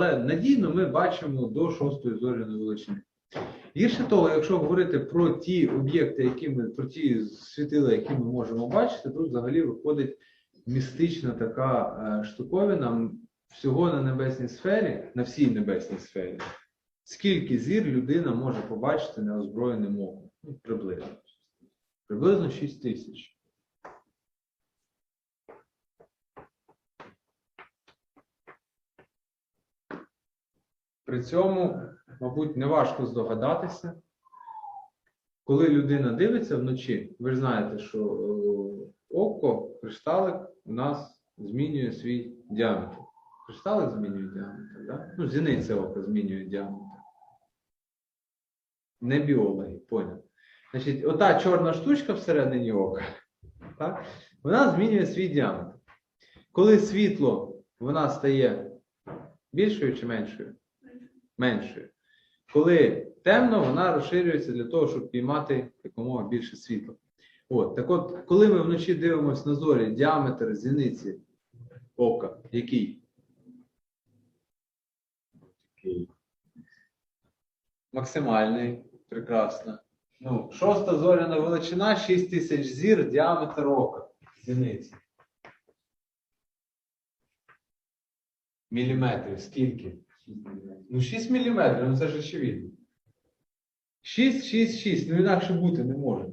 Але надійно ми бачимо до шостої зоряної величини. Гірше того, якщо говорити про ті об'єкти, які ми, про ті світила, які ми можемо бачити, тут взагалі виходить містична така е, штуковина всього на небесній сфері, на всій небесній сфері. Скільки зір людина може побачити неозброєним оком? Ну, приблизно. Приблизно 6 тисяч. При цьому, мабуть, неважко здогадатися, коли людина дивиться вночі, ви ж знаєте, що е, око, кришталик у нас змінює свій діаметр. Кришталик змінює діаметр, да? ну, зіниця ока змінює діаметр. Не біологи, поняв. Значить, ота чорна штучка всередині ока, так? вона змінює свій діаметр. Коли світло вона стає більшою чи меншою? Меншою. Коли темно, вона розширюється для того, щоб піймати якомога більше світла. От, так от, коли ми вночі дивимося на зорі, діаметр зіниці ока, який? Максимальний, прекрасно. Ну, шоста зоряна величина, 6 тисяч зір, діаметр ока. Зіниці. Міліметрів, скільки? Ну, 6 міліметрів, ну це ж очевидно. 6, 6, 6, ну інакше бути не може.